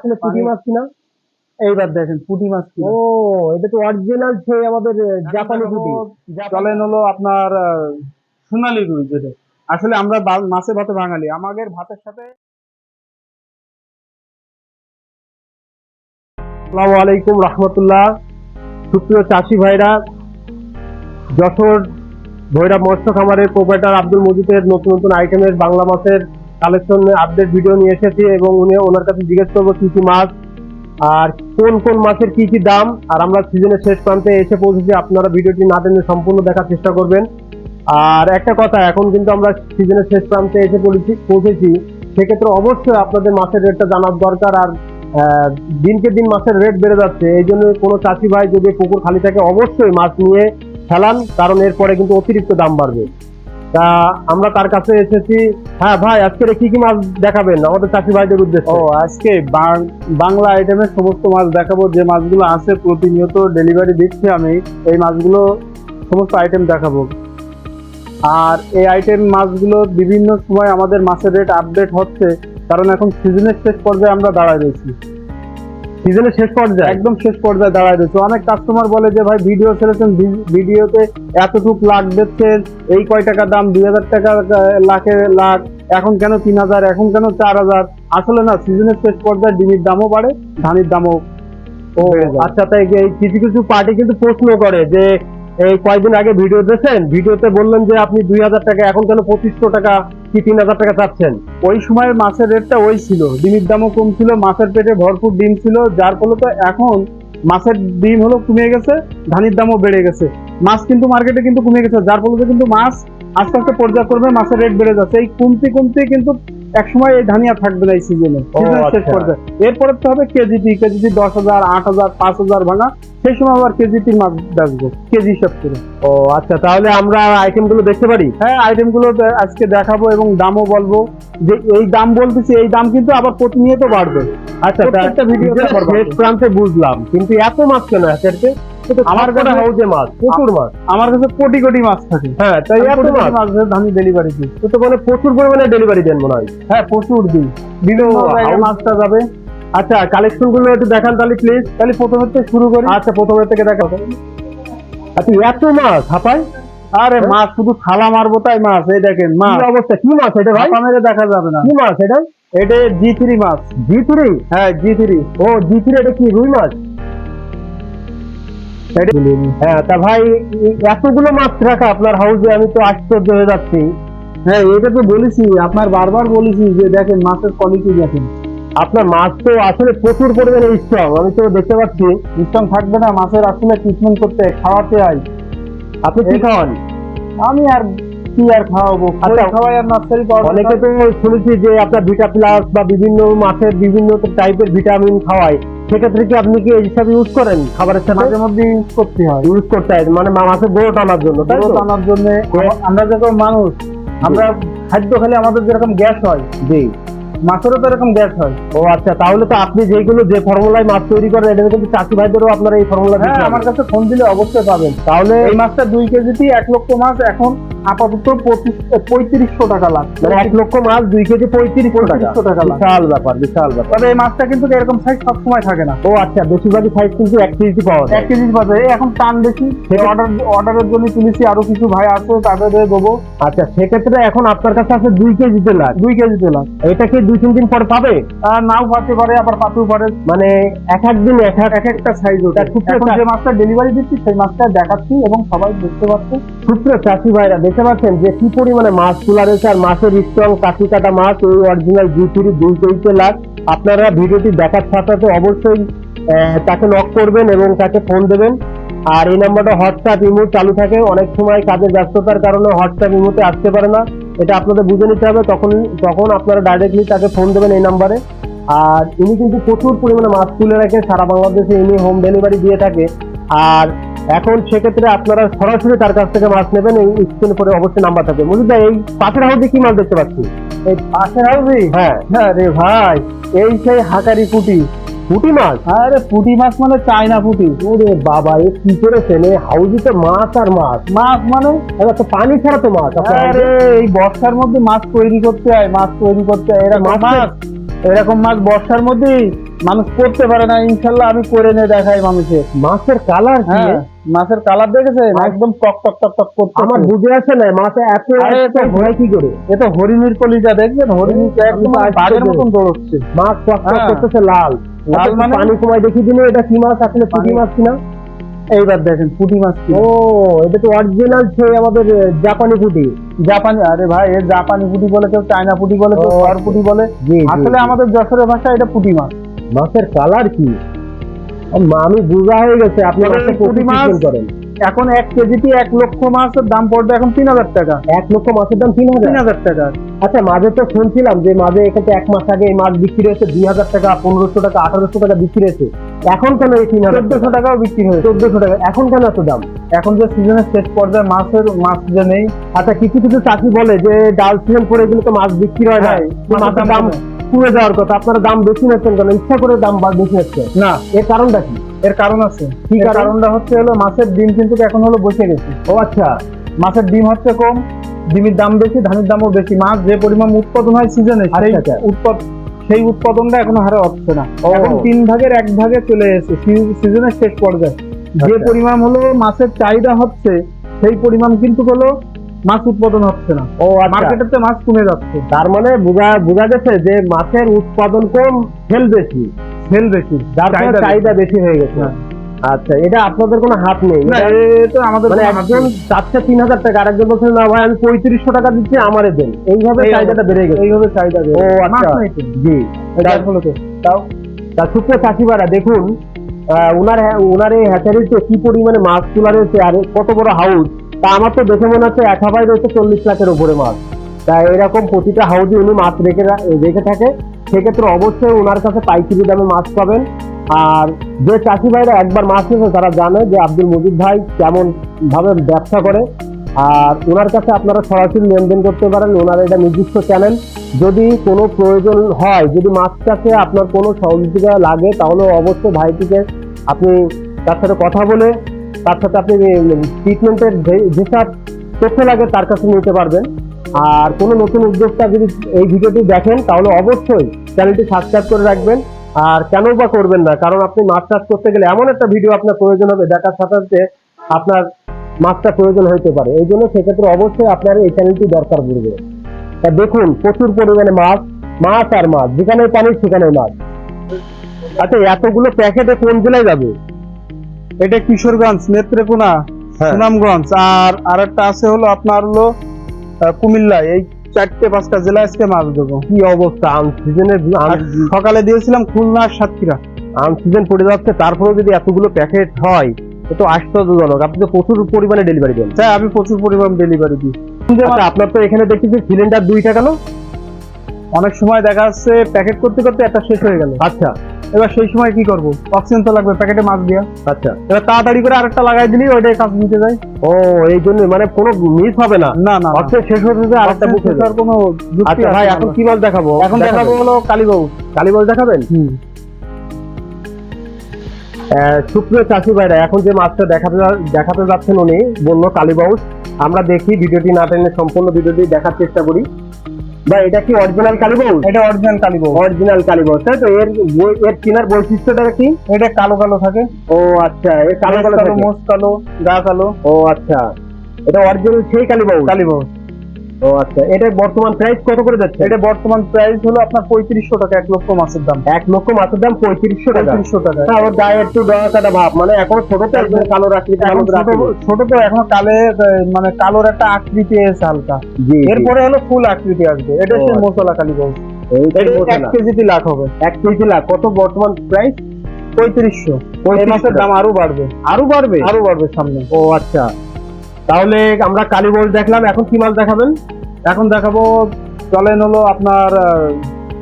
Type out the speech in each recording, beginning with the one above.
আসলে পুঁটি মাছ কিনা? এইবার দেখেন পুঁটি মাছ ও এটা তো অরিজিনাল সেই আমাদের জাপানি পুঁটি। চলেন হলো আপনার সোনালী রুই যেটা। আসলে আমরা মাছে ভাতে বাঙালি। আমাদের ভাতের সাথে আসসালামু আলাইকুম রহমতুল্লাহ। সুপ্রিয় চাষি ভাইরা যশোর ভৈরব মৎস্য খামারের প্রোপাইটার আব্দুল মজিদের নতুন নতুন আইটেমের বাংলা মাছের কালেকশন আপডেট ভিডিও নিয়ে এসেছি এবং উনি ওনার কাছে জিজ্ঞেস করব কি কি মাছ, আর কোন কোন মাছের কি কি দাম, আর আমরা সিজনের শেষ প্রান্তে এসে পৌঁছেছি। আপনারা ভিডিওটি না টেনে সম্পূর্ণ দেখার চেষ্টা করবেন। আর একটা কথা, এখন কিন্তু আমরা সিজনের শেষ প্রান্তে এসে পড়েছি, পৌঁছেছি। সেক্ষেত্রে অবশ্যই আপনাদের মাছের রেটটা জানার দরকার, আর দিনকে দিন মাছের রেট বেড়ে যাচ্ছে। এই জন্য কোনো চাষি ভাই যদি পুকুর খালি থাকে, অবশ্যই মাছ নিয়ে ফেলান, কারণ এরপরে কিন্তু অতিরিক্ত দাম বাড়বে। তা আমরা তার কাছে এসেছি। হ্যাঁ ভাই, আজকে কি কি মাছ দেখাবেন আমাদের চাষি ভাইদের উদ্দেশ্যে? ও, আজকে বাংলা আইটেমের সমস্ত মাছ দেখাবো। যে মাছগুলো আছে প্রতিনিয়ত ডেলিভারি দিচ্ছি আমি, এই মাছগুলো সমস্ত আইটেম দেখাবো। আর এই আইটেম মাছগুলো বিভিন্ন সময় আমাদের মাছের রেট আপডেট হচ্ছে, কারণ এখন সিজনের শেষ পর্যায়ে আমরা দাঁড়ায় রয়েছি। সিজনের শেষ পর্যায়ে? একদম শেষ পর্যায়ে দাঁড়ায় রয়েছে। অনেক কাস্টমার বলে যে ভাই ভিডিও ছেড়েছেন ভিডিওতে এতটুকু লাখ দেখছেন এই কয় টাকা দাম? দুই হাজার টাকা লাখে লাখ এখন কেন তিন হাজার? এখন কেন চার হাজার? আসলে না সিজনের শেষ পর্যায়ে ডিমের দামও বাড়ে ধানের দামও ও। আচ্ছা তাই কিছু কিছু পার্টি কিন্তু প্রশ্ন করে যে এই কয়েকদিন আগে ভিডিও দিয়েছেন ভিডিওতে বললেন যে আপনি দুই হাজার টাকা, এখন কেন পঁচিশশো টাকা কি তিন হাজার টাকা চাচ্ছেন? ওই সময় মাছের রেটটা ওই ছিল। ডিমের দামও কম ছিল, মাছের পেটে ভরপুর ডিম ছিল, যার ফলে তো এখন মাছের ডিম হলো কমে গেছে, ধানের দামও বেড়ে গেছে। মাছ কিন্তু মার্কেটে কিন্তু কমে গেছে, যার ফলে কিন্তু মাছ আস্তে আস্তে পর্যায়ক্রমে মাছের রেট বেড়ে যাচ্ছে। এই কমতে কমতে কিন্তু একসময় এই ধানিয়া থাকবে না এই সিজনে শেষ আচ্ছা। পর্যায়ে। এরপরে তো হবে কেজিটি কেজিটি দশ হাজার আট হাজার পাঁচ হাজার ভাঙা সেই সময় আবার কেজিটির মাছ বেচবো কেজি হিসাব করে। ও আচ্ছা তাহলে আমরা আইটেমগুলো দেখতে পারি? হ্যাঁ আইটেমগুলো আজকে দেখাবো এবং দামও বলব। যে এই দাম বলতেছি এই দাম কিন্তু আবার প্রতিনিয়ত বাড়বে। আচ্ছা শেষ প্রান্তে বুঝলাম কিন্তু এত মাছ কেন আজকে আমার কাছে হাউজে মাছ প্রচুর মাছ। আমার কাছে কোটি কোটি মাছ থাকে। হ্যাঁ তাই এত মাছ। ধানি ডেলিভারি দিই। তো মানে প্রচুর পরিমাণে ডেলিভারি দেন মনে হয়। হ্যাঁ প্রচুর দিই। বিভিন্ন মাছটা যাবে। আচ্ছা কালেকশনগুলো একটু দেখান তাহলে প্লিজ তাহলে প্রথমে থেকে শুরু করি। আচ্ছা প্রথমে থেকে দেখা আচ্ছা এত মাছ হাপাই আরে মাছ শুধু থালা মারবো তাই মাছ। এই দেখেন মাছ। কি অবস্থা? কি মাছ এটা ভাই? মেরে দেখা যাবে না। কি মাছ এটা? এটা জি থ্রি মাছ। জি থ্রি হ্যাঁ জি থ্রি ও জি থ্রি এটা কি রুই মাছ? হ্যাঁ তা ভাই এতগুলো মাছ রাখা আপনার হাউসে আমি তো আশ্চর্য হয়ে যাচ্ছি। হ্যাঁ এটা তো বলেছি আপনার বারবার বলেছি যে দেখেন মাছের কোয়ালিটি দেখেন। আপনার মাছ তো আসলে প্রচুর পরিমাণে স্ট্রং আমি তো দেখতে পাচ্ছি। থাকবে না মাছের আসলে ট্রিটমেন্ট করতে খাওয়াতে হয়। আপনি কি খাওয়ান? আমি আর কি আর খাওয়াবো? আচ্ছা। খাওয়াই আর নার্সারি অনেকে তো শুনেছি যে আপনার ভিটা প্লাস বা বিভিন্ন মাছের বিভিন্ন টাইপের ভিটামিন খাওয়ায়। সেক্ষেত্রে কি আপনি কি এই হিসাব ইউজ করেন? খাবারের সাথে? মাঝে মধ্যে ইউজ করতে হয়। ইউজ করতে হয় মানে মাছের গ্রোথ আনার জন্য? গ্রোথ আনার জন্য আমরা যখন মানুষ আমরা খাদ্য খেলে আমাদের যেরকম গ্যাস হয় জি। মাছেরও তো এরকম গ্যাস হয়। ও আচ্ছা তাহলে তো আপনি যেগুলো যে ফর্মুলায় মাছ তৈরি করেন এটা কিন্তু চাষি ভাইদেরও আপনার এই ফর্মুলা হ্যাঁ আমার কাছে ফোন দিলে অবশ্যই পাবেন। তাহলে এই মাছটা দুই কেজিতে এক লক্ষ মাছ এখন আপাতত পঁয়ত্রিশশো টাকা লাখ মানে এক লক্ষ মাছ দুই কেজি পঁয়ত্রিশশো টাকা। টাকা বিশাল ব্যাপার বিশাল ব্যাপার। তবে এই মাছটা কিন্তু এরকম সাইজ সবসময় থাকে না। ও আচ্ছা বেশিরভাগই সাইজ কিন্তু এক কেজি পাওয়া যায়। এক কেজি পাবে এই এখন টান বেশি। অর্ডার অর্ডারের জন্য তুলেছি আরও কিছু ভাই আছে তাদের দেবো। আচ্ছা সেক্ষেত্রে এখন আপনার কাছে আছে দুই কেজিতে লাখ দুই কেজিতে লাখ এটা কি দুই তিন দিন পরে পাবে? নাও পাতে পারে আবার পাতেও পারে। মানে এক এক দিন এক এক এক একটা সাইজ ওটা এখন যে মাছটা ডেলিভারি দিচ্ছি সেই মাছটা দেখাচ্ছি এবং সবাই দেখতে পাচ্ছে। ক্ষুদ্র চাষি ভাইরা দেখতে পাচ্ছেন যে কি পরিমাণে মাছ তোলা রয়েছে আর মাছের স্ট্রং কাঠি কাটা মাছ ওই অরিজিনাল জি থ্রি দুই কেজিতে লাখ আপনারা ভিডিওটি দেখার সাথে সাথে অবশ্যই তাকে নক করবেন এবং তাকে ফোন দেবেন। আর এই নাম্বারটা হোয়াটসঅ্যাপ ইমো চালু থাকে। অনেক সময় কাজের ব্যস্ততার কারণে হোয়াটসঅ্যাপ ইমোতে আসতে পারে না। এটা আপনাদের বুঝে নিতে হবে। তখন তখন আপনারা ডাইরেক্টলি তাকে ফোন দেবেন এই নাম্বারে। আর ইনি কিন্তু প্রচুর পরিমাণে মাছ তুলে রাখে। সারা বাংলাদেশে ইনি হোম ডেলিভারি দিয়ে থাকে। আর এখন সেক্ষেত্রে আপনারা সরাসরি তার কাছ থেকে মাছ নেবেন এই স্ক্রিনে পরে অবশ্যই নাম্বার থাকবে। মজুদ এই পাশের হাউসে কি মাছ দেখতে পাচ্ছি? এই পাশের হাউসি হ্যাঁ। হ্যাঁ রে ভাই এই সেই হাকারি পুটি। পুঁটি মাছ? আরে পুটি মাছ মানে চায়না পুটি। ওরে বাবা এ কি করেছেন এই হাউসে তো মাছ আর মাছ। মাছ মানে? তো পানি ছাড়া তো মাছ। আরে এই বর্ষার মধ্যে মাছ তৈরি করতে হয় মাছ তৈরি করতে হয়। এরা মাছ। এরকম মাছ বর্ষার মধ্যেই মানুষ করতে পারে না ইনশাল্লাহ আমি করে নিয়ে দেখাই মানুষের মাছের কালার হ্যাঁ মাছের কালার দেখেছেন একদম টক টক টক টক করতে আমার বুঝে আসে না মাছে এত তো- ভয় কি করে? এটা হরিণীর কলিজা দেখবেন? হরিণী একদম বাঘের। মতন দৌড়চ্ছে। মাছ টক টক হ্যাঁ। করতেছে লাল। লাল মানে? পানি সময় দেখি দিলে এটা কি মাছ? আসলে পুঁটি মাছ কিনা? এইবার দেখেন পুঁটি মাছ ও এটা তো অরিজিনাল সেই আমাদের জাপানি পুঁটি। জাপানি আরে ভাই এর জাপানি পুঁটি বলে কেউ চায়না পুঁটি বলে কেউ সর পুঁটি বলে। আসলে আমাদের যশোরের ভাষা এটা পুঁটি মাছ। মাছের কালার কি? আম- বুঝা হয়ে গেছে আপনি পুঁটি মাছ- করেন। এখন এক কেজিতে এক লক্ষ মাছের দাম পড়বে এখন তিন হাজার টাকা। এক লক্ষ মাছের দাম তিন হাজার? তিন হাজার টাকা। আচ্ছা মাঝে তো শুনছিলাম যে মাঝে এখানে এক মাস আগে এই মাছ বিক্রি হয়েছে দুই হাজার টাকা পনেরোশো টাকা আঠারোশো টাকা বিক্রি হয়েছে। এখন কেন এই তিন হাজার চোদ্দশো টাকাও বিক্রি হয়েছে। চোদ্দশো টাকা এখন কেন এত দাম? এখন যে সিজনের শেষ পর্যায়ে মাছের মাছ যে নেই। আচ্ছা কিছু কিছু চাষি বলে যে ডাল সিজন করে এগুলো তো মাছ বিক্রি হয় না। হ্যাঁ, মাছের দাম কমে যাওয়ার কথা আপনারা দাম বেশি নিচ্ছেন কেন? ইচ্ছা করে দাম বেশি নিচ্ছেন না। এর কারণটা কি? এর কারণ আছে। কি কারণটা হচ্ছে হলো মাছের ডিম কিন্তু এখন হলো বসে গেছে। ও আচ্ছা। মাছের ডিম হচ্ছে কম ডিমের দাম বেশি ধানের দামও বেশি। মাছ যে পরিমাণ উৎপাদন হয় সিজনে। উৎপাদ সেই উৎপাদনটা এখনও হারে হচ্ছে না। এখন তিন ভাগের এক ভাগে চলে এসেছে। সিজনের শেষ পর্যায়ে। যে আচ্ছা। পরিমাণ হলো মাছের চাহিদা হচ্ছে সেই পরিমাণ কিন্তু হলো মাছ উৎপাদন হচ্ছে না। ও আচ্ছা। মার্কেটেতে মাছ কমে যাচ্ছে। তার মানে বোঝা বোঝা গেছে যে মাছের উৎপাদন কম সেল বেশি। সেল বেশি যার চাহিদা বেশি। হয়ে গেছে। হ্যাঁ। আচ্ছা এটা আপনাদের কোনো হাত নেই। আমাদের মানে একজন। তিন হাজার টাকা আরেকজন বলছে না ভাই আমি পঁয়ত্রিশশো টাকা দিচ্ছি আমারে দেন। এইভাবে চাহিদাটা বেড়ে গেছে। এইভাবে চাহিদা ও আচ্ছা। জি। তাও তা সুপ্রিয় চাষিবারা দেখুন হ্যা- উনার এই হ্যাচারিতে কি পরিমাণে মাছ তোলা রয়েছে আর কত বড় হাউস তা আমার তো দেখে মনে হচ্ছে এক হাবাই রয়েছে চল্লিশ লাখের উপরে মাছ তা এরকম প্রতিটা হাউসে উনি মাছ রেখে রেখে থাকে। সেক্ষেত্রে অবশ্যই ওনার কাছে পাইকারি দামে মাছ পাবেন। আর যে চাষি ভাইরা একবার মাছ নিয়েছে, তারা জানে যে আব্দুল মজিদ ভাই কেমন ভাবে ব্যবসা করে। আর ওনার কাছে আপনারা সরাসরি লেনদেন করতে পারেন। ওনার এটা নির্দিষ্ট চ্যানেল যদি কোনো প্রয়োজন হয়, যদি মাছ চাষে আপনার কোনো সহযোগিতা লাগে, তাহলে অবশ্যই ভাইটিকে আপনি তার সাথে কথা বলে তার সাথে আপনি ট্রিটমেন্টের যেসব তথ্য লাগে তার কাছে নিতে পারবেন। আর কোনো নতুন উদ্যোক্তা যদি এই ভিডিওটি দেখেন, তাহলে অবশ্যই চ্যানেলটি সাবস্ক্রাইব করে রাখবেন। আর কেন বা করবেন না? কারণ আপনি মাছ চাষ করতে গেলে এমন একটা ভিডিও আপনার প্রয়োজন হবে, দেখার সাথে সাথে আপনার মাছটা প্রয়োজন হইতে পারে। এই জন্য সেক্ষেত্রে অবশ্যই আপনার এই চ্যানেলটি দরকার পড়বে। তা দেখুন, প্রচুর পরিমাণে মাছ মাছ আর মাছ। যেখানে পানি সেখানে মাছ। আচ্ছা এতগুলো প্যাকেটে কোন জেলায় যাবে? এটা কিশোরগঞ্জ নেত্রেকোনা হ্যাঁ। সুনামগঞ্জ। আর আরেকটা আছে হলো আপনার হলো কুমিল্লা। এই চারটে পাঁচটা জেলা আজকে মাছ দেবো। কি অবস্থা? আম সিজনের আর সকালে দিয়েছিলাম খুলনা আর সাতক্ষীরা। আম সিজন পড়ে যাচ্ছে তারপরেও যদি এতগুলো প্যাকেট হয় তো আশ্চর্যজনক। আপনি তো প্রচুর পরিমাণে ডেলিভারি দেন। হ্যাঁ আমি প্রচুর পরিমাণ ডেলিভারি দিই। আচ্ছা আপনার তো এখানে দেখছি যে সিলিন্ডার দুইটা কেন অনেক সময় দেখা যাচ্ছে প্যাকেট করতে করতে একটা শেষ হয়ে গেল। আচ্ছা। এবার সেই সময় কি করব? অক্সিজেন তো লাগবে প্যাকেটে মাছ দিয়া। আচ্ছা। এবার তাড়াতাড়ি করে আরেকটা লাগাই দিলি ওইটাই কাজ নিতে যায়। ও এই জন্য মানে কোনো মিস হবে না? না না অর্থের শেষ হতে হতে আরেকটা বুক হয়ে যাবে। কোনো আচ্ছা ভাই এখন কি মাছ দেখাবো? এখন দেখাবো। হলো কালীবাবু। কালীবল দেখাবেন? আহ, সুপ্রিয় চাষি ভাইরা এখন যে মাছটা দেখাতে দেখাতে যাচ্ছেন উনি বলল কালীবাউস আমরা দেখি ভিডিওটি না টেনে সম্পূর্ণ ভিডিওটি দেখার চেষ্টা করি। বা এটা কি অরিজিনাল কালীবাউস এটা অরিজিনাল কালীবাবু অরিজিনাল কালীবাউস তাই তো? এর এর চিনার বৈশিষ্ট্যটা কি? এটা কালো কালো থাকে। ও আচ্ছা এর কালো কালো থাকে। মোষ কালো গা কালো। ও আচ্ছা। এটা অরিজিনাল সেই কালীবাউস কালীবাবু ও আচ্ছা এটা বর্তমান প্রাইস কত করে যাচ্ছে? এটা বর্তমান প্রাইস হলো আপনার পঁয়ত্রিশশো টাকা এক লক্ষ মাছের দাম। এক লক্ষ মাছের দাম পঁয়ত্রিশশো টাকা? পঁয়ত্রিশশো টাকা। ওর গায়ে একটু কাটা ভাব মানে এখনও ছোট তো একদম কালো ছোট তো এখনও কালে মানে কালোর একটা আকৃতি এসে হালকা। এরপরে হলো ফুল আকৃতি আসবে। এটা হচ্ছে আচ্ছা। মশলা এইটাই এটা এক। কেজিতে লাখ হবে। এক কেজি লাখ কত বর্তমান প্রাইস পঁয়ত্রিশশো। মাসের দাম আরও বাড়বে। আরও বাড়বে? আরও বাড়বে সামনে। ও আচ্ছা। তাহলে আমরা কালী বল দেখলাম এখন কি মাছ দেখাবেন? এখন দেখাবো চলেন হলো আপনার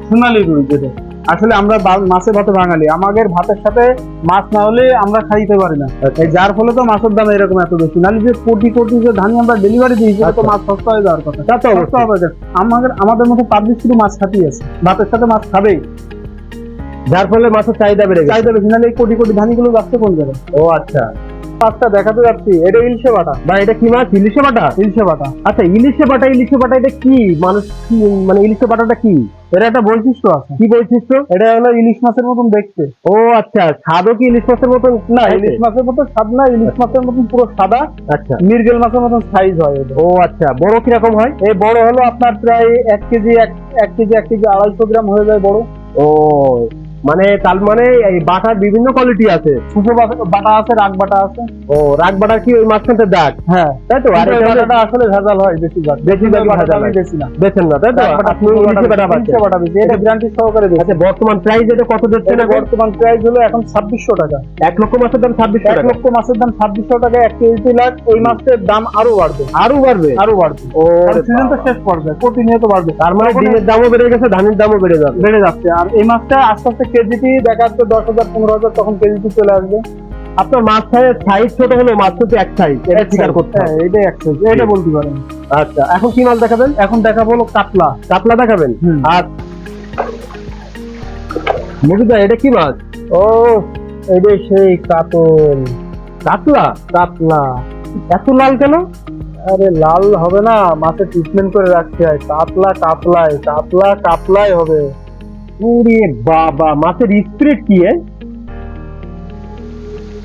সোনালী রুই যেটা। আসলে আমরা মাছে ভাতে বাঙালি আমাদের ভাতের সাথে মাছ না হলে আমরা খাইতে পারি না। যার ফলে তো মাছের দাম এরকম এত বেশি। নাহলে যে কোটি কোটি যে ধানি আমরা ডেলিভারি দিই সেটা তো আচ্ছা। মাছ সস্তা হয়ে যাওয়ার কথা। তা তো সস্তা হবে আমাদের আমাদের মতো পাবলিক শুধু মাছ খাতেই আছে। ভাতের সাথে মাছ খাবেই। যার ফলে মাছের চাহিদা বেড়ে চাহিদা বেশি নাহলে এই কোটি কোটি ধানিগুলো যাচ্ছে কোন জায়গায়? ও আচ্ছা। পাঁচটা দেখাতে যাচ্ছি। এটা ইলশে বাটা। বা এটা কি মাছ? ইলিশে বাটা? ইলশে বাটা। আচ্ছা ইলিশে বাটা ইলিশে বাটা এটা কি? মানুষ মানে ইলিশে বাটাটা কি? এর একটা বৈশিষ্ট্য আছে। কি বৈশিষ্ট্য? এটা হলো ইলিশ মাছের মতন দেখতে। ও আচ্ছা স্বাদও কি ইলিশ মাছের মতন? না ইলিশ মাছের মতন স্বাদ না ইলিশ মাছের মতন পুরো সাদা। আচ্ছা। মিরগেল মাছের মতন সাইজ হয় ও আচ্ছা। বড় কীরকম হয়? এই বড় হলো আপনার প্রায় এক কেজি এক কেজি এক কেজি আড়াইশো গ্রাম হয়ে যায় বড়। ও মানে তার মানে এই বাটার বিভিন্ন কোয়ালিটি আছে। সুসো বাটা আছে রাগ বাটা আছে। ও রাগ বাটার কি ওই মাঝখানটা দাগ হ্যাঁ। তাই তো? আর এটা বাটাটা আসলে ভেজাল হয় বেশিরভাগ। বেশিরভাগ বাটাটা ভেজাল আমি হয়। বেশি না। বেছেন না তাই তো? বাটা আপনি ইলিশে বাটা পাচ্ছেন ইলিশে বাটা বেশি। এটা গ্যারান্টি সহকারে বেশি আচ্ছা বর্তমান প্রাইস এটা কত এটা এখন? বর্তমান প্রাইস হলো এখন ছাব্বিশশো টাকা। এক লক্ষ মাছের দাম ছাব্বিশ এক টাকা। লক্ষ মাছের দাম ছাব্বিশশো টাকা এক কেজি লাখ এই মাছের দাম আরও বাড়বে। আরও বাড়বে? আরও বাড়বে। ও সিজন তো শেষ পর্যায়ে প্রতিনিয়ত বাড়বে। তার মানে ডিমের দামও বেড়ে গেছে ধানের দামও বেড়ে যাবে। বেড়ে যাচ্ছে। আর এই মাছটা আস্তে আস্তে কেজিটি দেখা যাচ্ছে দশ হাজার পনেরো হাজার তখন কেজিটি চলে আসবে। আপনার মাছ সাইজ সাইজ ছোট হলো মাছ কিন্তু এক সাইজ এটা স্বীকার করতে হ্যাঁ। এটাই এক size, এটা বলতে পারেন। আচ্ছা এখন কি মাছ দেখাবেন? এখন দেখাবো হলো কাতলা। কাতলা দেখাবেন? আর মুজিদা এটা কি মাছ? ও এটা সেই কাতল। কাতলা? কাতলা। এত লাল কেন? আরে লাল হবে না মাছে ট্রিটমেন্ট করে রাখতে হয়। কাতলা কাতলায় কাতলা কাতলাই হবে। ওরে বাবা মাছের স্পিরিট কি?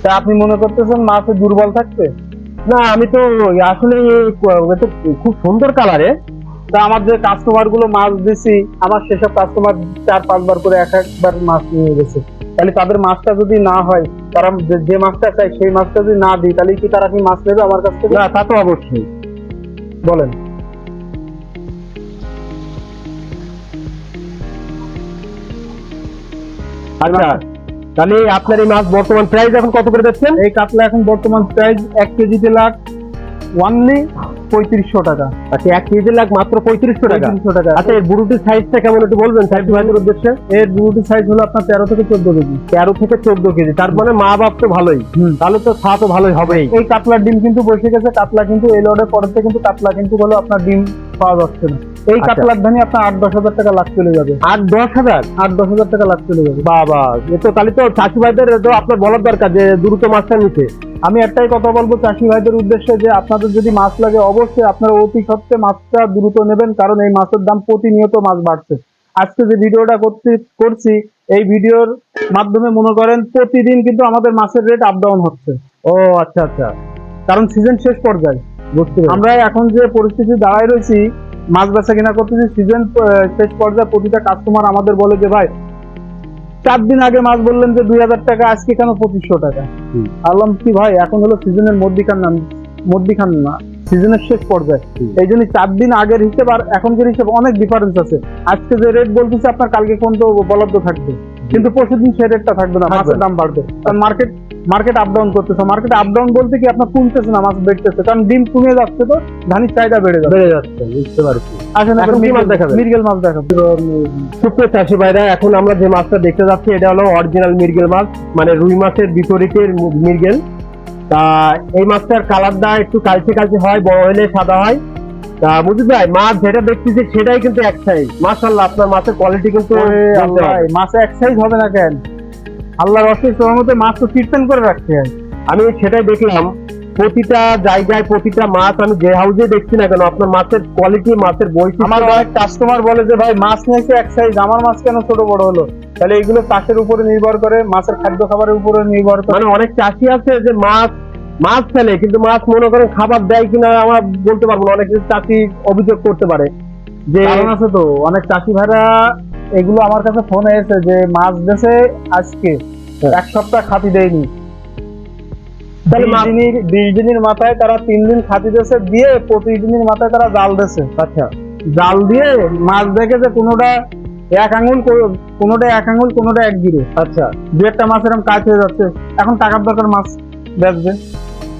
তা আপনি মনে করতেছেন মাছে দুর্বল থাকবে না আমি তো আসলে খুব সুন্দর কালারে তা আমার যে কাস্টমারগুলো মাছ দিছি আমার সেসব কাস্টমার চার পাঁচবার করে এক একবার মাছ নিয়ে গেছে। তাহলে তাদের মাছটা যদি না হয় তারা যে- যে মাছটা চাই সেই মাছটা যদি না দিই তাহলে কি তারা কি মাছ নেবে আমার কাছ থেকে? না তা তো অবশ্যই। বলেন। আচ্ছা তাহলে আপনার এই মাছ বর্তমান প্রাইস এখন কত করে দিচ্ছেন এই কাতলা এখন বর্তমান প্রাইস এক কেজিতে লাখ ওয়ানলি পঁয়ত্রিশশো টাকা। আচ্ছা এক কেজি লাখ মাত্র পঁয়ত্রিশশো টাকা। টাকা। আচ্ছা এর বুড়ুটির সাইজটা কেমন একটু বলবেন সাইজ ভাইদের উদ্দেশ্যে। এর দুটি সাইজ হলো আপনার তেরো থেকে চোদ্দ কেজি। তেরো থেকে চোদ্দ কেজি তার মানে মা বাপ তো ভালোই। তাহলে তো ছা তো ভালোই হবেই। এই কাতলার ডিম কিন্তু বসে গেছে কাতলা কিন্তু এই লড়ে পরেতে কিন্তু কাতলা কিন্তু হলো আপনার ডিম পাওয়া যাচ্ছে না। এই আচ্ছা। কাতলার ধানি আপনার আট দশ হাজার টাকা লাখ চলে যাবে। আট দশ হাজার? আট দশ হাজার টাকা লাখ চলে যাবে। বাবা এ তো তাহলে তো চাষি ভাইদের আপনার বলার দরকার যে দ্রুত মাছটা নিতে। আমি একটাই কথা বলব চাষি ভাইদের উদ্দেশ্যে যে আপনাদের যদি মাছ লাগে অবশ্যই আপনারা অতি সত্ত্বে মাছটা দ্রুত নেবেন কারণ এই মাছের দাম প্রতিনিয়ত মাছ বাড়ছে। আজকে যে ভিডিওটা করতে করছি এই ভিডিওর মাধ্যমে মনে করেন প্রতিদিন কিন্তু আমাদের মাছের রেট আপ ডাউন হচ্ছে। ও আচ্ছা আচ্ছা। কারণ সিজন শেষ পর্যায়ে। বুঝতে আমরা এখন যে পরিস্থিতি দাঁড়ায় রয়েছি মাছ বেচা কিনা করতেছি সিজন শেষ পর্যায়ে প্রতিটা কাস্টমার আমাদের বলে যে ভাই চার দিন আগে মাছ বললেন যে দুই হাজার টাকা আজকে কেন পঁচিশশো টাকা? হুম। আল্লাম কি ভাই এখন হলো সিজনের মধ্যিখান না মধ্যিখান না সিজনের শেষ পর্যায়ে। এই জন্য চার দিন আগের হিসেব আর এখনকার হিসেব অনেক ডিফারেন্স আছে। আজকে যে রেট বলতেছে আপনার কালকে কোন তো উপলব্ধ থাকবে। কিন্তু পরশু দিন সেই রেটটা থাকবে না মাছের দাম বাড়বে। কারণ মার্কেট মার্কেট আপ ডাউন করতেছে। মার্কেট আপ ডাউন বলতে কি আপনার কমতেছে না মাছ বেড়তেছে। কারণ ডিম কমে যাচ্ছে তো ধানির চাহিদা বেড়ে যাচ্ছে। বেড়ে যাচ্ছে বুঝতে পারছি। আসেন এখন কি মাছ দেখাবেন? মিরগেল মাছ সুপ্রিয় চাষি ভাইরা এখন আমরা যে মাছটা দেখতে যাচ্ছি এটা হলো অরিজিনাল মিরগেল মাছ মানে রুই মাছের বিপরীতের মিরগেল। তা এই মাছটার কালারটা একটু কালচে কালচে হয় বড় হলে সাদা হয়। তা বুঝতে ভাই মাছ যেটা দেখতেছি সেটাই কিন্তু এক সাইজ মাশাল্লাহ আপনার মাছের কোয়ালিটি কিন্তু। মাছে এক্সাইজ হবে না কেন? আল্লাহর অশেষ রহমতে মাছ তো ট্রিটমেন্ট করে হয় আমি সেটাই দেখলাম প্রতিটা জায়গায় প্রতিটা মাছ আমি যে হাউসে দেখছি না কেন আপনার মাছের কোয়ালিটি মাছের বৈশিষ্ট্য। আমার অনেক কাস্টমার বলে যে ভাই মাছ নিয়েছে এক সাইজ আমার মাছ কেন ছোট বড় হলো? তাহলে এগুলো চাষের উপরে নির্ভর করে মাছের খাদ্য খাবারের উপরে নির্ভর করে। মানে অনেক চাষি আছে যে মাছ মাছ ফেলে কিন্তু মাছ মনে করেন খাবার দেয় কিনা আমরা বলতে পারব না। অনেক চাষি অভিযোগ করতে পারে যে আছে তো অনেক চাষি ভাইরা এগুলো আমার কাছে ফোন এসেছে যে মাছ দেশে আজকে হ্যাঁ। এক সপ্তাহ খাতি দেয়নি। বিশ দিনের মাথায় তারা তিন দিন খাতি দেশে দিয়ে প্রতিদিনের মাথায় তারা জাল দেশে আচ্ছা। জাল দিয়ে মাছ দেখে যে কোনোটা এক আঙুল কোনোটা এক আঙুল কোনোটা এক গিরে। আচ্ছা। দু একটা মাছ এরকম কাজ হয়ে যাচ্ছে। এখন টাকার দরকার মাছ বেচবে।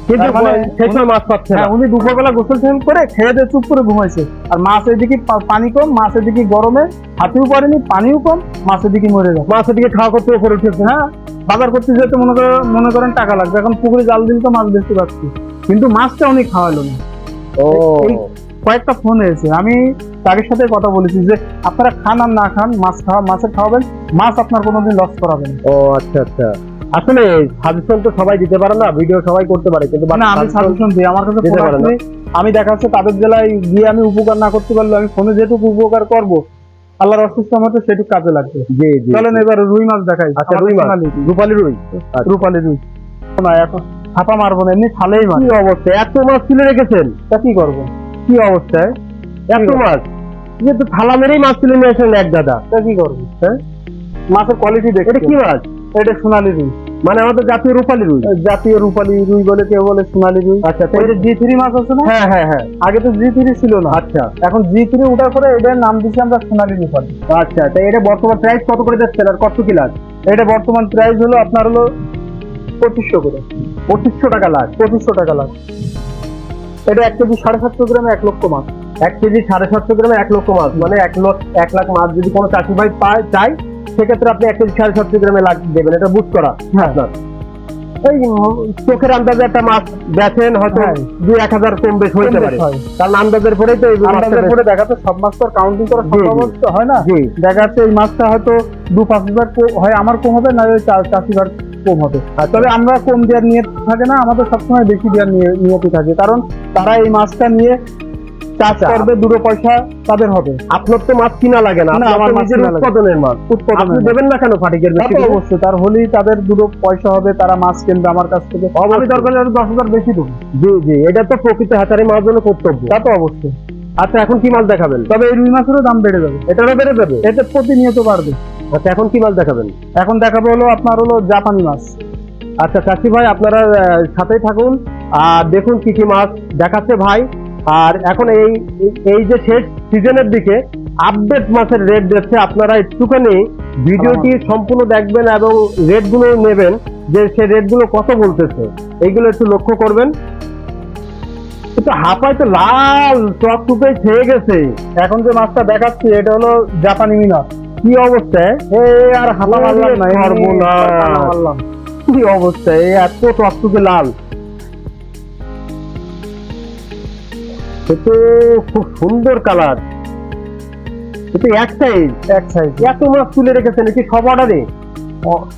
কিন্তু মানে সেই মাছ পাচ্ছে না। হ্যাঁ উনি দুপুরবেলা গোসল করে খেয়ে দিয়ে চুপ করে ঘুমাইছে। আর মাছ এদিকে পানি কম মাছ এদিকে গরমে হাতিও পারেনি পানিও কম মাছ এদিকে মরে যায় মাছের দিকে খাওয়া করতে উপরে উঠেছে হ্যাঁ? বাজার করতে যেতে মনে করেন মনে করেন টাকা লাগবে। এখন পুকুরে জাল দিলে তো মাছ বেচতে পারছি। কিন্তু মাছটা উনি খাওয়ালো না। ও। কয়েকটা ফোন এসেছে। আমি তাদের সাথে কথা বলেছি যে আপনারা খান আর না খান মাছ খাওয়া মাছের খাওয়াবেন মাছ আপনার কোনোদিন লস করাবেন ও আচ্ছা আচ্ছা। আসলে সাজেশন তো সবাই দিতে পারে না ভিডিও সবাই করতে পারে কিন্তু না আমি সাজেশন দিই আমার কাছে দিতে ফোন। আসলে আমি দেখা যাচ্ছে তাদের জেলায় গিয়ে আমি উপকার না করতে পারলে আমি ফোনে যেটুকু উপকার করব আল্লাহর অসুস্থ মতো সেটুকু কাজে লাগবে। জি জি চলেন এবার রুই মাছ দেখাই আচ্ছা রুই মাছ। রূপালী রুই। আচ্ছা। রূপালী রুই। না এখন ছাপা মারবো না এমনি খালেই মাছ কি অবস্থা? এত মাছ তুলে রেখেছেন? তা কি করব? কি অবস্থায় এত? মাছ? কিন্তু থালা মেরেই মাছ তুলে নিয়ে আসেন এক দাদা তা কি করব? হ্যাঁ? মাছের কোয়ালিটি এটা দেখে কি মাছ? এটা সোনালী রুই। মানে আমাদের জাতীয় রূপালী রুই। জাতীয় রূপালী রুই বলে কেউ বলে সোনালী রুই। আচ্ছা এটা জি থ্রি মাছ আছে না? হ্যাঁ হ্যাঁ হ্যাঁ। আগে তো জি থ্রি ছিল না। আচ্ছা। এখন জি থ্রি উঠার পরে এটার নাম দিচ্ছি আমরা সোনালী রূপালী। আচ্ছা তো এটা বর্তমান প্রাইস কত করে যাচ্ছেন আর কত কি লাখ? এটা বর্তমান প্রাইস হলো আপনার হলো পঁচিশশো করে। পঁচিশশো টাকা লাখ? পঁচিশশো টাকা লাখ। এটা এক কেজি সাড়ে সাতশো গ্রামে এক লক্ষ মাছ। এক কেজি সাড়ে সাতশো গ্রামে এক লক্ষ মাছ? মানে এক লক্ষ এক লাখ মাছ যদি কোনো চাষি ভাই পায় চায় সেক্ষেত্রে আপনি এক কেজি সাড়ে সাতশো গ্রামে দেবেন এটা বুঝ করা। হ্যাঁ। আপনার। এই চোখের আন্দাজে একটা মাছ বেচেন হয়তো হ্যাঁ। দুই এক হাজার কম বেশ হইতে পারে। কারণ আন্দাজের পরেই তো আন্দাজের পরে দেখা যাচ্ছে সব মাছ তো কাউন্টিং করা সম্ভব হয় না। দেখা যাচ্ছে এই মাছটা হয়তো দু পাঁচ হাজার হয় আমার কম হবে না চাষিবার কম হবে। তবে আমরা কম দেওয়ার নিয়ত থাকে না আমাদের সবসময় বেশি দেওয়ার নিয়ে- নিয়তি থাকে। কারণ তারা এই মাছটা নিয়ে চাষ আচ্ছা। করবে দুটো পয়সা তাদের হবে। আপনার তো মাছ কিনা লাগে না আমার তো মাছ নিজের উৎপাদনের মাছ। উৎপাদনের আপনি দেবেন না কেন ফাটিকের বেশি অবশ্যই তার হলেই তাদের দুটো পয়সা হবে তারা মাছ কিনবে আমার কাছ থেকে। আমি দরকার হলে দশ হাজার বেশি দেবো। জি জি এটা তো প্রকৃত হাতারি মাছ জন্য কর্তব্য। তা তো অবশ্যই। আচ্ছা এখন কি মাছ দেখাবেন? তবে এই রুই মাছেরও দাম বেড়ে যাবে। এটারও বেড়ে যাবে? এতে প্রতিনিয়ত বাড়বে। আচ্ছা এখন কি মাছ দেখাবেন? এখন দেখাবো হলো আপনার হলো জাপানি মাছ। আচ্ছা চাষি ভাই আপনারা সাথেই থাকুন। আর দেখুন কি কি মাছ দেখাচ্ছে ভাই। আর এখন এই এই যে শেষ সিজনের দিকে আপডেট মাছের রেট দিচ্ছে আপনারা একটুখানি ভিডিওটি সম্পূর্ণ দেখবেন এবং রেটগুলো নেবেন যে সে রেটগুলো কত বলতেছে এইগুলো একটু লক্ষ্য করবেন। কিন্তু হাঁপায় তো লাল চক টুপে খেয়ে গেছে। এখন যে মাছটা দেখাচ্ছি এটা হলো জাপানি মিনার কি অবস্থায় এই আর হাতা মারলাম না। কি অবস্থায় এই এত টকটুকে লাল। সে তো খুব সুন্দর কালার। কিন্তু এক সাইজ এক সাইজ এত মাছ তুলে রেখেছেন কি সব অর্ডারে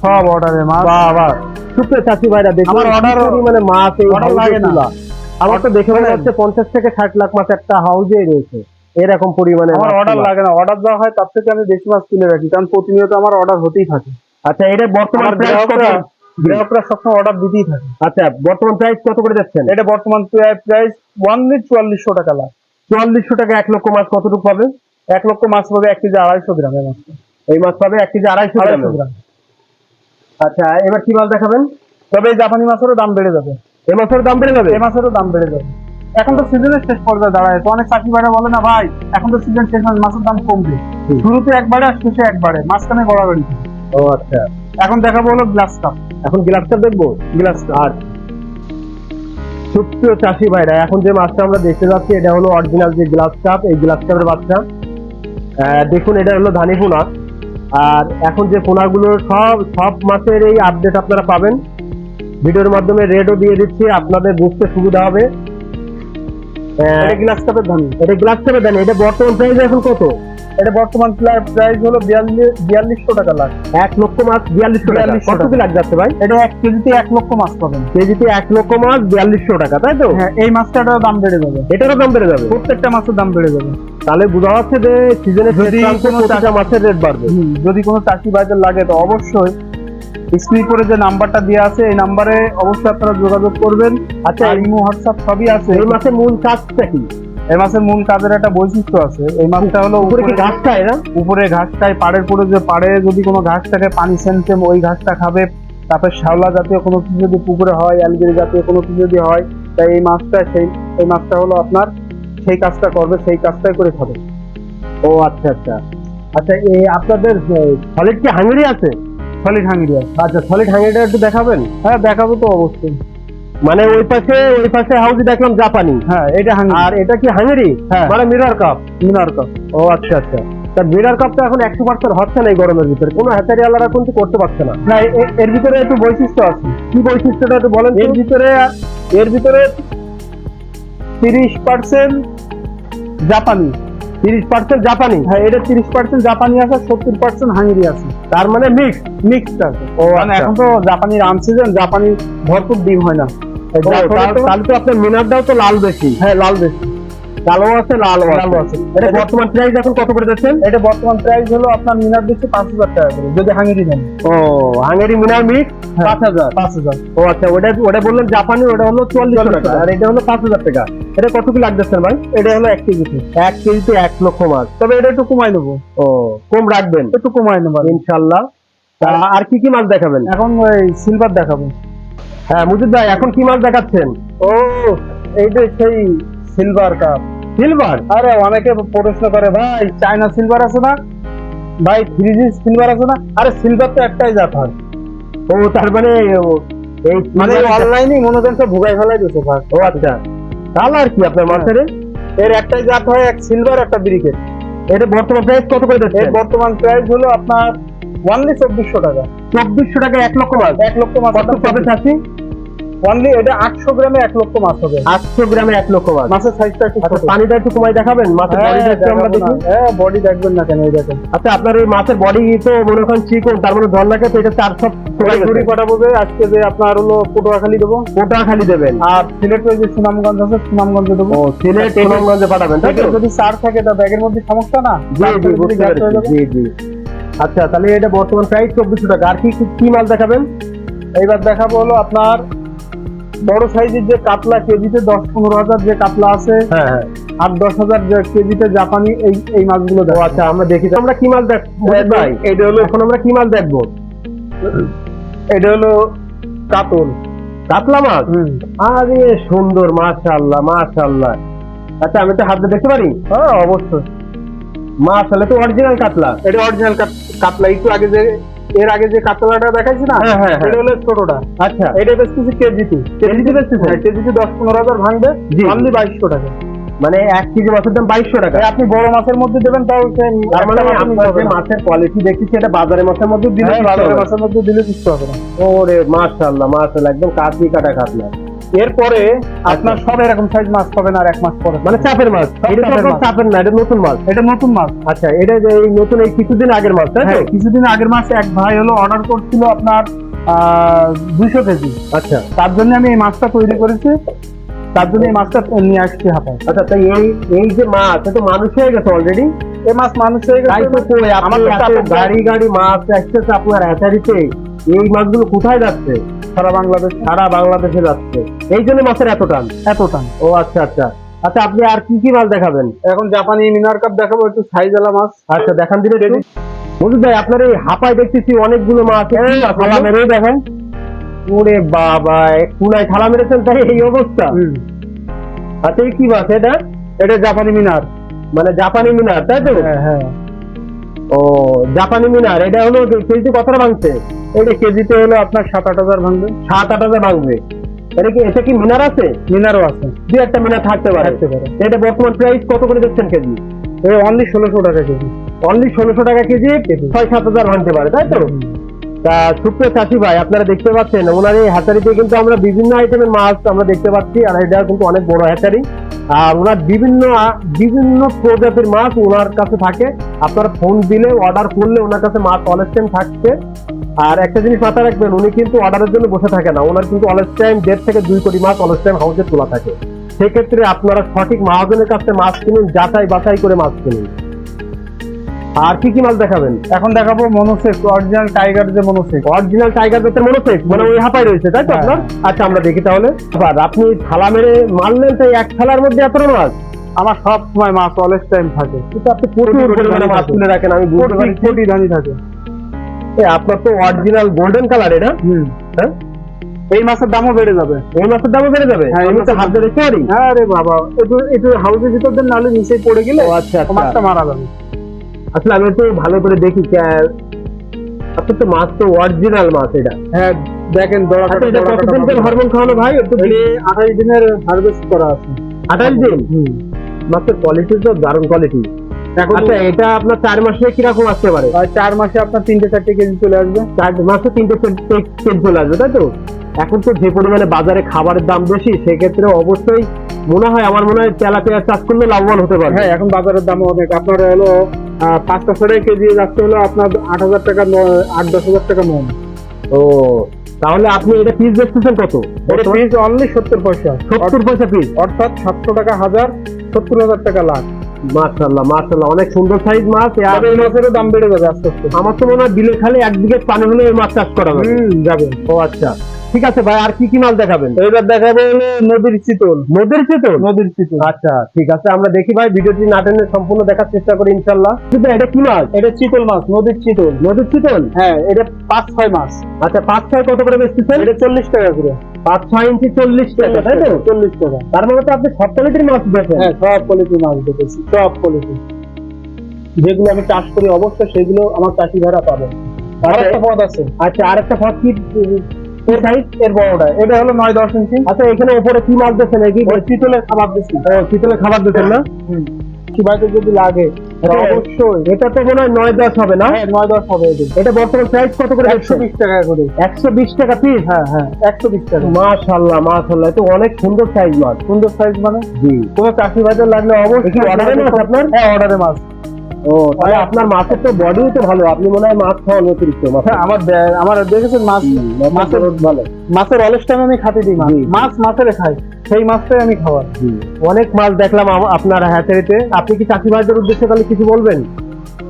সব অর্ডারে মাছ। বাবা সুপ্রিয় চাষি ভাইরা দেখুন আমার order- মানে মাছ order লাগে না। আমার তো দেখে মনে হচ্ছে পঞ্চাশ থেকে ষাট লাখ মাছ একটা হাউজেই রয়েছে। এরকম পরিমাণে আমার অর্ডার লাগে না। অর্ডার দেওয়া হয় তার থেকে আমি বেশি মাছ তুলে রাখি কারণ প্রতিনিয়ত আমার অর্ডার হতেই থাকে। আচ্ছা এটা বর্তমান গ্রাহকরা সবসময় অর্ডার দিতেই থাকে। আচ্ছা বর্তমান প্রাইস কত করে যাচ্ছেন? এটা বর্তমান প্রাইস ওয়ান মিনিট চুয়াল্লিশশো টাকা লাখ চুয়াল্লিশশো টাকা এক লক্ষ মাছ কতটুকু পাবে? এক লক্ষ মাছ পাবে এক কেজি আড়াইশো গ্রামের মাছ এই মাছ পাবে এক কেজি আড়াইশো আড়াইশো গ্রাম। গ্রাম আচ্ছা এবার কি মাছ দেখাবেন? তবে এই জাপানি মাছেরও দাম বেড়ে যাবে। এ মাছের দাম বেড়ে যাবে? এ মাছেরও দাম বেড়ে যাবে। এখন তো সিজনের শেষ পর্যায়ে দাঁড়ায় তো অনেক চাকরি ভাইরা বলে না ভাই এখন তো সিজন শেষ হয় মাছের দাম কমবে। শুরুতে একবারে আর শেষে একবারে। মাঝখানে গড়াগড়ি। ও আচ্ছা। এখন দেখাবো হলো গ্লাস কাপ এখন গ্লাসটা দেখব? গ্লাস কাপ আর সুপ্রিয় চাষি ভাইরা এখন যে মাছটা আমরা দেখতে যাচ্ছি এটা হলো অরিজিনাল যে গ্লাস কাপ এই গ্লাস কাপের বাচ্চা। দেখুন এটা হলো ধানি পোনা। আর এখন যে পোনাগুলো সব সব মাছের এই আপডেট আপনারা পাবেন। ভিডিওর মাধ্যমে রেটও দিয়ে দিচ্ছি আপনাদের বুঝতে সুবিধা হবে। এটা গ্লাস কাপের ধানি। এটা গ্লাস কাপে দেন এটা বর্তমান প্রাইস এখন কত? এটা বর্তমান প্রাইস হলো বিয়াল্লিশ বিয়াল্লিশশো টাকা লাখ। এক লক্ষ মাছ বিয়াল্লিশশো টাকা। কত কি লাখ যাচ্ছে ভাই? এটা এক কেজিতে এক লক্ষ মাছ পাবেন। কেজিতে এক লক্ষ মাছ বিয়াল্লিশশো টাকা তাই তো? হ্যাঁ এই মাছটারও দাম বেড়ে যাবে। এটারও দাম বেড়ে যাবে? প্রত্যেকটা মাছের দাম বেড়ে যাবে। তাহলে বোঝা যাচ্ছে যে সিজনে যদি কোনো মাছের রেট বাড়বে। যদি কোনো চাকরি বাজার লাগে তো অবশ্যই স্ক্রিন করে যে নাম্বারটা দেওয়া আছে এই নাম্বারে অবশ্যই আপনারা যোগাযোগ করবেন। আচ্ছা ইমো হোয়াটসঅ্যাপ সবই আছে। এই মাছের মূল কাজটা কি? এই মাছের মূল কাজের একটা বৈশিষ্ট্য আছে। এই মাছটা হলো উপরে কি ঘাস খায় না উপরে ঘাস খায় পাড়ের পরে যে পাড়ে যদি কোনো ঘাস থাকে পানি সেনসেম ওই ঘাসটা খাবে। তারপরে শ্যাওলা জাতীয় কোনো কিছু যদি পুকুরে হয় অ্যালগিরি জাতীয় কোনো কিছু যদি হয় তাই এই মাছটা সেই এই মাছটা হলো আপনার সেই কাজটা করবে সেই কাজটাই করে খাবে। ও আচ্ছা আচ্ছা। আচ্ছা এই আপনাদের সলিড কি হাঙ্গরি আছে? সলিড হাঙ্গিরিয়া আচ্ছা সলিড হাঙ্গরিটা একটু দেখাবেন? হ্যাঁ দেখাবো তো অবশ্যই। মানে ওই পাশে ওই পাশে হাউসে দেখলাম জাপানি হ্যাঁ এটা আর এটা কি হাঙ্গরি হ্যাঁ। মানে মিরর কাপ মিনার কাপ ও আচ্ছা আচ্ছা। তা মিরর কাপ তো এখন একশো পার্সেন্ট হচ্ছে না এই গরমের ভিতরে। কোনো হ্যাচারি আলাদা কিন্তু করতে পারছে না। না এর ভিতরে একটু বৈশিষ্ট্য আছে। কি বৈশিষ্ট্যটা একটু বলেন এর ভিতরে এর ভিতরে তিরিশ পার্সেন্ট জাপানি তিরিশ পার্সেন্ট জাপানি হ্যাঁ এটা তিরিশ পার্সেন্ট জাপানি আছে সত্তর পার্সেন্ট হাঙ্গেরি আছে। তার মানে মিক্স মিক্সড আছে। ও, মানে আচ্ছা। এখন তো জাপানি রান সিজন জাপানি ভরপুর ডিম হয় না। তাহলে তো আপনার মিনারটাও তো লাল বেশি। হ্যাঁ লাল বেশি। আছে লালও আছে। এটা বর্তমান প্রাইস এখন কত করে যাচ্ছেন? এটা বর্তমান প্রাইস হলো আপনার মিনার দিচ্ছে পাঁচ হাজার টাকা করে যদি হাঙ্গেরি নেন। ও হাঙ্গেরি মিনার মিক্স হ্যাঁ। পাঁচ হাজার। পাঁচ হাজার। ও আচ্ছা ওটা ওটা বললেন জাপানি ওটা হলো চুয়াল্লিশ টাকা। আর এটা হলো পাঁচ হাজার টাকা। এটা কত কি লাগতেছে ভাই? এটা হলো এক কেজিতে এক কেজিতে এক লক্ষ মাছ তবে এটা একটু কমাই নেব। ও কম রাখবেন? একটু কমাই নেব। ইনশাল্লাহ। তা আর কি কি মাছ দেখাবেন? এখন ওই সিলভার দেখাবো। হ্যাঁ মুজিদ ভাই এখন কি মাছ দেখাচ্ছেন? ও এইটা সেই সিলভার কাপ সিলভার আরে অনেকে প্রশ্ন করে ভাই চায়না সিলভার আছে না? ভাই থ্রি সিলভার আছে না? আরে সিলভার তো একটাই জাত হয়। ও তার মানে এই মানে অনলাইনে মনে করেন সব ভুগাই ফেলাই দিচ্ছে ভাই। ও আচ্ছা। কালার কি আপনার মাছের এর একটাই জাত হয় এক সিলভার একটা ব্রিকেট এটা বর্তমান প্রাইস কত করে এর বর্তমান প্রাইস হলো আপনার ওয়ানলি চব্বিশশো টাকা। চব্বিশশো টাকা এক লক্ষ মাছ? এক লক্ষ মাছ। কত ওয়ানলি এটা আটশো গ্রামে এক লক্ষ মাছ হবে। আটশো গ্রামে এক লক্ষ মাছ। মাছের সাইজটা একটু আচ্ছা পানিটা একটু কমাই দেখাবেন? মাছের হ্যাঁ, বডিটা একটু আমরা দেখি। হ্যাঁ বডি দেখবেন না কেন এই দেখেন আচ্ছা আপনার ওই মাছের বডি তো মনে করেন চিকন তার মানে ধরনাকে তো এটা চার সব ঘুরি পাঠাবো যে আজকে যে আপনার হলো পটুয়াখালী দেবো। ওটা খালি দেবেন। আর সিলেটের যে সুনামগঞ্জ আছে সুনামগঞ্জে দেবো। ও সিলেট সুনামগঞ্জে পাঠাবেন তাই যদি চার থাকে তা ব্যাগের মধ্যে সমস্যা না? জি জি। জি জি। আচ্ছা তাহলে এটা বর্তমান প্রাইস চব্বিশশো টাকা। আর কি কি- মাল দেখাবেন? এইবার দেখাবো হলো আপনার বড় সাইজের যে কাতলা কেজিতে দশ পনেরো হাজার যে কাতলা আছে হ্যাঁ হ্যাঁ। আর দশ হাজার কেজিতে জাপানি এই এই মাছগুলো দেখো আচ্ছা আমরা দেখি। আমরা কি মাল দেখব? এটা হলো এখন আমরা কি মাল দেখব? এটা হলো কাতল। কাতলা মাছ আরে সুন্দর মাশাআল্লাহ মাশাআল্লাহ। আচ্ছা আমি তো হাত দেখতে পারি? হ্যাঁ অবশ্যই। মাশাআল্লাহ তো অরিজিনাল কাতলা। এটা অরিজিনাল কাতলা একটু আগে যে এর আগে যে কাতলাটা দেখাইছি না? হ্যাঁ, হ্যাঁ, হ্যাঁ। এটা হলো ছোটটা। আচ্ছা। এটা বেচতেছি কেজিতে কেজিতে বেচতেছেন? কেজিতে দশ পনেরো হাজার ভাঙবে। অনলি বাইশশো টাকা। মানে এক কেজি মাছের দাম বাইশশো টাকা। আপনি বড় মাছের মধ্যে দেবেন তাও মানে মাছের কোয়ালিটি দেখছি সেটা বাজারের মাছের মধ্যে দিলে হবে। মাছের মধ্যে দিলে কিচ্ছু হবে না। ওরে মাশাআল্লাহ মাশাআল্লাহ একদম কাটি কাটা কাতলা। এরপরে আপনার সব এরকম সাইজ মাছ পাবেন আর এক মাস পরে। মানে চাপের মাছ এটা তো চাপের মাছ। না এটা নতুন মাছ এটা নতুন মাছ আচ্ছা এটা এই নতুন এই কিছুদিন আগের মাছ তাই তো? হ্যাঁ কিছুদিন আগের মাসে এক ভাই হলো অর্ডার করছিল আপনার দুশো কেজি। আচ্ছা। তার জন্য আমি এই মাছটা তৈরি করেছি। তার জন্য এই মাছটা নিয়ে আসছি হাতায় আচ্ছা তাই এই এই যে মাছ এটা তো মানুষ হয়ে গেছে অলরেডি এই মাছ মানুষ হয়ে গেছে। আমার গাড়ি গাড়ি মাছ আসতেছে আপনার হ্যাচারিতে এই মাছগুলো কোথায় যাচ্ছে? সারা বাংলাদেশ সারা বাংলাদেশে যাচ্ছে। এই জন্য মাছের এত টান। এত টান। ও আচ্ছা আচ্ছা। আচ্ছা আপনি আর কি কি মাছ দেখাবেন? এখন জাপানি মিনার কাপ দেখাবো একটু সাইজওয়ালা মাছ। আচ্ছা দেখান দিলে একটু। মজুদ ভাই আপনার এই হাপায় দেখতেছি অনেকগুলো মাছ। থালা মেরে দেখেন। ওরে বাবা কুনায় থালা মেরেছেন তাই এই অবস্থা? আচ্ছা এই কি মাছ এটা? এটা জাপানি মিনার। মানে জাপানি মিনার তাই তো? হ্যাঁ হ্যাঁ। ও জাপানি মিনার এটা হলো কেজি কতটা ভাঙছে? এটা কেজিতে হলো আপনার সাত আট হাজার ভাঙবে। সাত আট হাজার ভাঙবে। এটা কি এটা কি মিনার আছে? মিনারও আছে। দু একটা মিনার থাকতে পারে। থাকতে পারে। এটা বর্তমান প্রাইস কত করে দিচ্ছেন কেজি? এই অনলি ষোলোশো টাকা কেজি। অনলি ষোলোশো টাকা কেজি ছয় সাত হাজার ভাঙতে পারে তাই তো? তা সুপ্রিয় চাষি ভাই, আপনারা দেখতে পাচ্ছেন, ওনার এই হ্যাচারিতে কিন্তু আমরা বিভিন্ন আইটেমের মাছ আমরা দেখতে পাচ্ছি, আর এটা কিন্তু অনেক বড় হ্যাচারি আর ওনার বিভিন্ন বিভিন্ন প্রজাতির মাছ ওনার কাছে থাকে। আপনারা ফোন দিলে অর্ডার করলে ওনার কাছে মাছ অলস টাইম থাকছে। আর একটা জিনিস মাথায় রাখবেন, উনি কিন্তু অর্ডারের জন্য বসে থাকে না। ওনার কিন্তু অলস টাইম দেড় থেকে দুই কোটি মাছ অলস টাইম হাউসে তোলা থাকে। সেক্ষেত্রে আপনারা সঠিক মহাজনের কাছে মাছ কিনুন যাচাই বাছাই করে মাছ কিনুন। আর কি কি মাছ দেখাবেন? এখন দেখাবো মনোসেক অরিজিনাল টাইগার যে মনোসেক। অরিজিনাল টাইগার বেতের মনোসেক? মানে ওই হাঁপায় রয়েছে তাই তো হ্যাঁ। আপনার? আচ্ছা আমরা দেখি তাহলে। আবার আপনি থালা মেরে মারলেন তাই এক থালার মধ্যে এত মাছ আমার সব সময় মাছ অলস টাইম থাকে। কিন্তু আপনি প্রচুর পরিমাণে মাছ তুলে রাখেন আমি বুঝতে পারছি। কোটি ধানি থাকে। এ, আপনার তো অরিজিনাল গোল্ডেন কালার এটা হ্যাঁ? এই মাছের দামও বেড়ে যাবে। এই মাছের দামও বেড়ে যাবে? হ্যাঁ, আমি তো হাত দেখতে পারি হ্যাঁ বাবা একটু একটু হাউসের ভিতর দিয়ে নাহলে নিচে পড়ে গেলে ও আচ্ছা ও মাছটা আচ্ছা মারা যাবে। আসলে আমি একটু ভালো করে দেখি কে- আপনার তো মাছ তো অরিজিনাল মাছ এটা। হ্যাঁ দেখেন দড়া আচ্ছা কাটা এটা কতদিন হরমোন খাওয়ানো ভাই? একটু এটি আঠাশ দিনের হারভেস্ট করা আছে। আঠাশ দিন? মাছের কোয়ালিটি তো দারুণ কোয়ালিটি আচ্ছা এটা আপনার চার মাসে কীরকম আসতে পারে? চার মাসে আপনার তিনটে চারটে কেজি চলে আসবে। চার মাসে তিনটে সেট চলে আসবে তাই তো? এখন তো যে পরিমাণে বাজারে খাবারের দাম বেশি সেক্ষেত্রে অবশ্যই মনে হয় আমার মনে হয় তেলাপিয়া চাষ করলে লাভবান হতে পারে হ্যাঁ এখন বাজারের দাম অনেক। আপনার হলো পাঁচটা ছড়াই কেজি যাচ্ছে হলো আপনার আট হাজার টাকা আট দশ হাজার টাকা মন। ও তাহলে আপনি এটা পিস বেচতেছেন কত? এটা পিস অনলি সত্তর পয়সা। সত্তর পয়সা পিস অর্থাৎ সাতশো টাকা হাজার সত্তর হাজার টাকা লাখ। মাশাল্লাহ মাশাল্লাহ অনেক সুন্দর সাইজ মাছ। আর এই মাছেরও দাম বেড়ে যাবে আস্তে আস্তে। আমার তো মনে হয় বিলে খালি একদিকে পানি হলে এই মাছ চাষ করা যাবে। ও আচ্ছা। ঠিক আছে ভাই আর কি কি মাছ দেখাবেন? এবার দেখাবো হলো নদীর চিতল। নদীর চেতন নদীর চিতল। আচ্ছা ঠিক আছে আমরা দেখি ভাই ভিডিওটি না টেনে সম্পূর্ণ দেখার চেষ্টা করি ইনশাল্লাহ কিন্তু এটা কি মাছ এটা চিতল মাছ নদীর চিতল। নদীর চিতল? হ্যাঁ এটা পাঁচ ছয় মাছ। আচ্ছা পাঁচ ছয় কত করে বেচতেছেন? এটা চল্লিশ টাকা করে। পাঁচ ছয় ইঞ্চি চল্লিশ টাকা তাই তো? চল্লিশ টাকা। তার মানে তো আপনি সব কোয়ালিটির মাছ বেচেন হ্যাঁ সব কোয়ালিটি মাছ দেখেছি সব কোয়ালিটি যেগুলো আমি চাষ করি অবশ্যই সেগুলো আমার চাষি ভাড়া পাবে আর একটা পদ আছে। আচ্ছা আর একটা ফাঁস কি? এর সাইজ এর বড়টা। এটা হলো নয় দশ ইঞ্চি। আচ্ছা এখানে উপরে কি মাছ দিচ্ছেন এই কি ওই চিতলের খাবার দিচ্ছি ও, শীতলের খাবার দিচ্ছেন না? কিবাইতে যদি লাগে হ্যাঁ। অবশ্যই। এটা তো মনে হয় নয় দশ হবে না? হ্যাঁ নয় দশ হবে এটা বর্তমান প্রাইস কত করে একশো বিশ টাকা করে। একশো বিশ টাকা পিস হ্যাঁ হ্যাঁ। একশো বিশ টাকা। মাশাল্লাহ মাশাল্লাহ তো অনেক সুন্দর সাইজ মাছ সুন্দর সাইজ মানে? জি। কোনো চাষি ভাইদের লাগলে অবশ্যই এ মাছ আপনার? হ্যাঁ অর্ডারে মাছ। ও তাহলে আপনার মাছের তো বডিও তো ভালো। আপনি মনে হয় মাছ খাওয়ান অতিরিক্ত। মাছ হ্যাঁ আমার আমার দেখেছেন মাছ মাছের ভালো। মাছের অলস টাইম আমি খাতে দিই মাছ। মাছ মাছের খাই সেই মাছটাই আমি খাওয়াই অনেক মাছ দেখলাম আপনার হ্যাচারিতে আপনি কি চাষি ভাইদের উদ্দেশ্যে তাহলে কিছু বলবেন?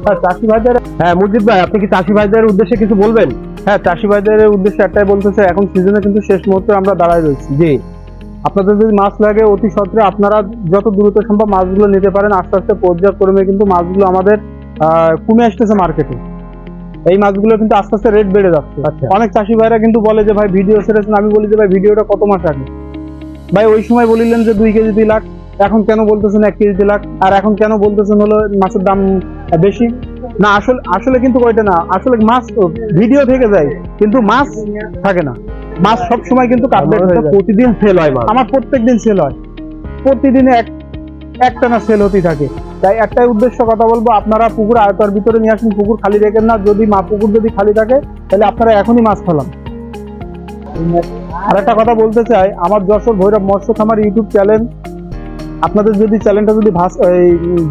হ্যাঁ চাষি ভাইদের হ্যাঁ মুজিব ভাই আপনি কি চাষি ভাইদের উদ্দেশ্যে কিছু বলবেন? হ্যাঁ চাষি ভাইদের উদ্দেশ্যে একটাই বলতে চাই এখন সিজনে কিন্তু শেষ মুহূর্তে আমরা দাঁড়ায় রয়েছি। জি। আপনাদের যদি মাছ লাগে অতি সত্ত্বে আপনারা যত দ্রুত সম্ভব মাছগুলো নিতে পারেন। আস্তে আস্তে পর্যায়ক্রমে কিন্তু মাছগুলো আমাদের কমে আসতেছে মার্কেটে এই মাছগুলো কিন্তু আস্তে আস্তে রেট বেড়ে যাচ্ছে। আচ্ছা। অনেক চাষি ভাইরা কিন্তু বলে যে ভাই ভিডিও ছেড়েছেন। আমি বলি যে ভাই ভিডিওটা কত মাস আগে? ভাই ওই সময় বলিলেন যে দুই কেজি দুই লাখ। এখন কেন বলতেছেন এক কেজি দুই লাখ? আর এখন কেন বলতেছেন হলো মাছের দাম বেশি? না আসলে আসলে কিন্তু ওইটা না আসলে মাছ ভিডিও থেকে যায় কিন্তু মাছ থাকে না। মাছ সব সময় কিন্তু যায়। প্রতিদিন সেল হয় মাছ। আমার প্রত্যেকদিন সেল হয়। প্রতিদিনে এক একটানা সেল হতেই থাকে। তাই একটাই উদ্দেশ্য কথা বলব আপনারা পুকুর আয়তার ভিতরে নিয়ে আসুন পুকুর খালি রেখেন না। যদি মা পুকুর যদি খালি থাকে তাহলে আপনারা এখনই মাছ ফেলান। আর একটা কথা বলতে চাই আমার যশোর ভৈরব মৎস্য খামার ইউটিউব চ্যানেল আপনাদের যদি চ্যানেলটা যদি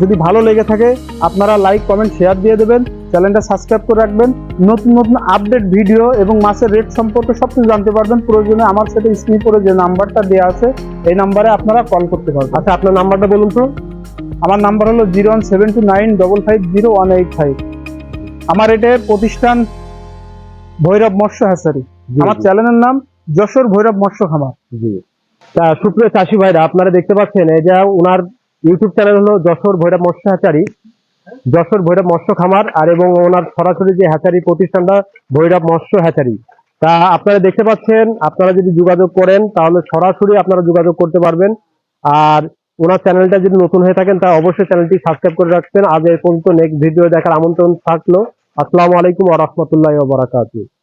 যদি ভালো লেগে থাকে আপনারা লাইক কমেন্ট শেয়ার দিয়ে দেবেন। চ্যানেলটা সাবস্ক্রাইব করে রাখবেন। নতুন নতুন আপডেট ভিডিও এবং মাছের রেট সম্পর্কে সব কিছু জানতে পারবেন। প্রয়োজনে আমার সাথে স্ক্রিন করে যে নাম্বারটা দেওয়া আছে এই নাম্বারে আপনারা কল করতে পারবেন। আচ্ছা আপনার নাম্বারটা বলুন তো। আমার নাম্বার হলো zero one seven two nine double five zero one eight five আমার এটার প্রতিষ্ঠান ভৈরব মৎস্য হ্যাসারি আমার চ্যানেলের নাম যশোর ভৈরব মৎস্য খামার। জি। তা সুপ্রিয় চাষি ভাইরা আপনারা দেখতে পাচ্ছেন এই যে ওনার ইউটিউব চ্যানেল হলো যশোর ভৈরব মৎস্য হ্যাচারি যশোর ভৈরব মৎস্য খামার আর এবং ওনার সরাসরি যে হ্যাচারি প্রতিষ্ঠানটা, ভৈরব মৎস্য হ্যাচারি। তা আপনারা দেখতে পাচ্ছেন, আপনারা যদি যোগাযোগ করেন, তাহলে সরাসরি আপনারা যোগাযোগ করতে পারবেন। আর ওনার চ্যানেলটা যদি নতুন হয়ে থাকেন, তা অবশ্যই চ্যানেলটি সাবস্ক্রাইব করে রাখবেন। আজ এর পর্যন্ত নেক্সট ভিডিও দেখার আমন্ত্রণ থাকল। আসসালামু আলাইকুম ওয়া বারাকাতুহু।